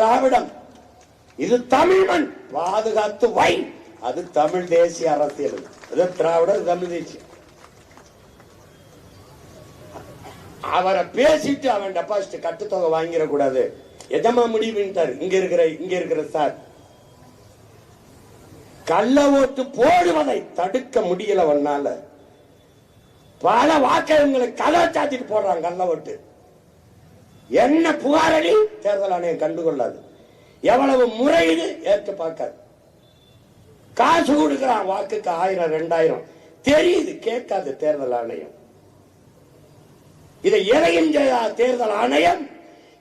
திராவிடம். இது தமிழ் மண் பாதுகாத்து வை. அது தமிழ் தேசிய அரசியல். அது திராவிடம் தமிழ் தேசியம். அவரை பேசிட்டு அவன் டெபாசிட் கட்டுத்தொகை வாங்கிட கூடாது எஜமா முடிவுன்ட்டார் இங்க இருக்கிற இங்க இருக்கிற சார். கள்ள ஓட்டு போடுவதை தடுக்க முடியல ஒன்னால பல வாக்ககங்களை கதை சாத்திட்டு போடுறாங்க கள்ள ஓட்டு. என்ன புகாரணி தேர்தல் ஆணையம் கண்டுகொள்ளாது. எவ்வளவு முறையீடு ஏற்று பார்க்காது. காசு கொடுக்கிறான் வாக்குக்கு ஆயிரம் ரெண்டாயிரம். தெரியுது கேட்காது தேர்தல் ஆணையம். இதை எதையும் தேர்தல் ஆணையம்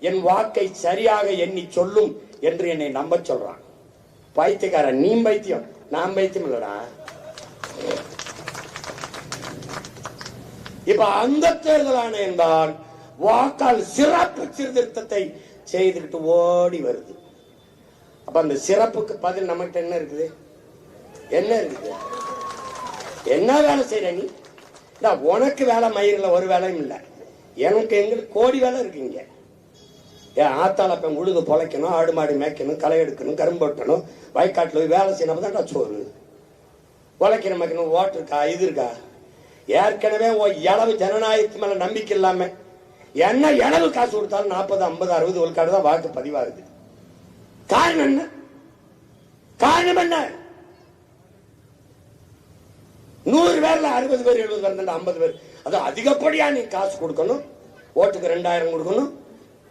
என் வாக்கை சரியாக எண்ணி சொல்லும் என்று என்னை நம்ப சொல்றான். பைத்தியக்காரன் நீ பைத்தியம். நான் பைத்தியம் இல்லடா. இப்ப அந்த தேர்தல் ஆணையம் தான் வாக்கால் சிறப்பு சீர்திருத்தத்தை செய்துக்கிட்டு ஓடி வருது. அப்ப அந்த சிறப்புக்கு பதில் நம்மகிட்ட என்ன இருக்குது? என்ன இருக்குது? என்ன வேலை செய்யற நீ? உனக்கு வேலை மயிரில் ஒரு வேலையும் இல்லை. எனக்கு எங்களுக்கு கோடி வேலை இருக்குங்க ஏன் ஆத்தால அப்ப உழுது பொழைக்கணும் ஆடு மாடு மேய்க்கணும் களை எடுக்கணும் கரும்பு வெட்டணும் வயக்காட்டில் போய் வேலை செய்யணும் தான் சோறு. உழைக்கணும் மேய்க்கணும் ஓட்டு இருக்கா? இது இருக்கா? ஏற்கனவே ஓ இளவு ஜனநாயகத்து மேல நம்பிக்கை இல்லாமல் என்ன இளவு காசு கொடுத்தாலும் நாற்பது ஐம்பது அறுபது விழுக்காடு தான் வாக்கு பதிவாகுது. காரணம் என்ன? காரணம் என்ன? நூறு பேர்ல அறுபது பேர் எழுபது பேர் ஐம்பது பேர். அது அதிகப்படியா நீ காசு கொடுக்கணும். ஓட்டுக்கு ரெண்டாயிரம் கொடுக்கணும்.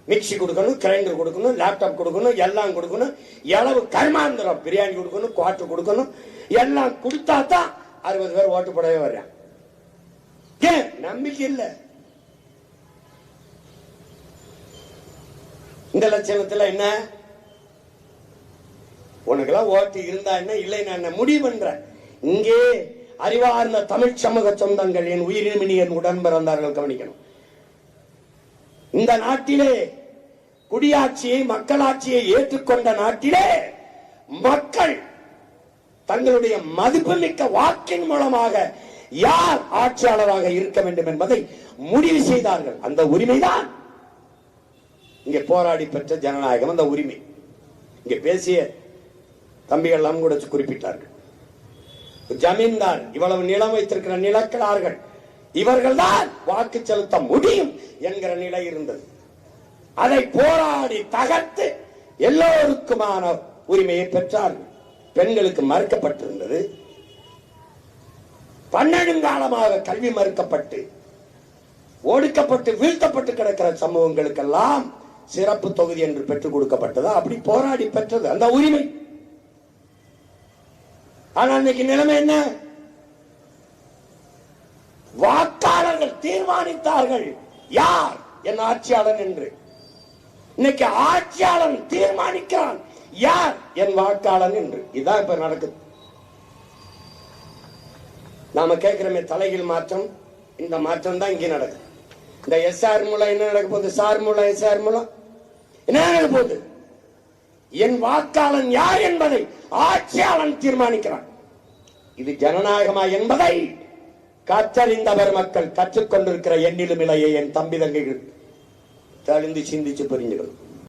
மிக்ஸி கொடுக்கணும் கிரைண்டர் கொடுக்கணும் லேப்டாப் கொடுக்கணும் எல்லாம் கொடுக்கணும். எளவு கர்மாந்திரம்? பிரியாணி கொடுக்கணும் குவாட்டர் கொடுக்கணும். எல்லாம் கொடுத்தா தான் அறுபது பேர் ஓட்டு போடவே வர்றேன் ஏன்? நம்பிக்கை இல்லை. இந்த லட்சணத்துல என்ன? உனக்கெல்லாம் ஓட்டு இருந்தா என்ன இல்லை நான் முடிவு பண்ற. இங்கே அறிவார்ந்த தமிழ் சமூக சொந்தங்கள் என் உயிரினமினி என் உடன் பிறந்தார்கள் கவனிக்கணும். இந்த நாட்டிலே குடியாட்சியை மக்களாட்சியை ஏற்றுக்கொண்ட நாட்டிலே மக்கள் தங்களுடைய மதிப்புமிக்க வாக்கின் மூலமாக யார் ஆட்சியாளராக இருக்க வேண்டும் என்பதை முடிவு செய்தார்கள். அந்த உரிமைதான். இங்கே போராடி பெற்ற ஜனநாயகம் அந்த உரிமை. இங்கே பேசிய தம்பிகள் எல்லாம் கூட குறிப்பிட்டார்கள். ஜமீன்தார் இவ்வளவு நிலம் வைத்திருக்கிற நிலக்கலார்கள் இவர்கள்தான் வாக்கு செலுத்த முடியும் என்கிற நிலை இருந்தது. அதை போராடி தகர்த்து எல்லோருக்குமான உரிமையை பெற்றார்கள். பெண்களுக்கு மறுக்கப்பட்டிருந்தது. பன்னெடுங்காலமாக கல்வி மறுக்கப்பட்டு ஒடுக்கப்பட்டு வீழ்த்தப்பட்டு கிடக்கிற சமூகங்களுக்கெல்லாம் சிறப்பு தொகுதி என்று பெற்றுக் கொடுக்கப்பட்டது? அப்படி போராடி பெற்றது அந்த உரிமை. ஆனா இன்னைக்கு நிலைமை என்ன? வாக்காளர்கள் தீர்மானித்தார்கள். யார்? என் ஆட்சியாளன் என்று. இன்னைக்கு ஆட்சியாளன் தீர்மானிக்கிறான். யார்? என் வாக்காளன் என்று. இதான் இப்ப நடக்குது. நாம கேட்கிறோமே தலைகீழ் மாற்றம். இந்த மாற்றம் தான் இங்கே நடக்குது. இந்த எஸ்ஆர் மூலம் என்ன நடக்க போகுது? சார் மூலம் எஸ்ஆர் மூலம். என்ன போது போகுது? என் வாக்காளன் யார் என்பதை ஆட்சியாளன் தீர்மானிக்கிறான். இது ஜனநாயகமா என்பதை கற்றறிந்தவர் மக்கள் கற்றுக்கொண்டிருக்கிற எண்ணிலும் இலையை என் தம்பி தங்கைகள். தெளிந்து சிந்திச்சு புரிஞ்சுக்கணும்.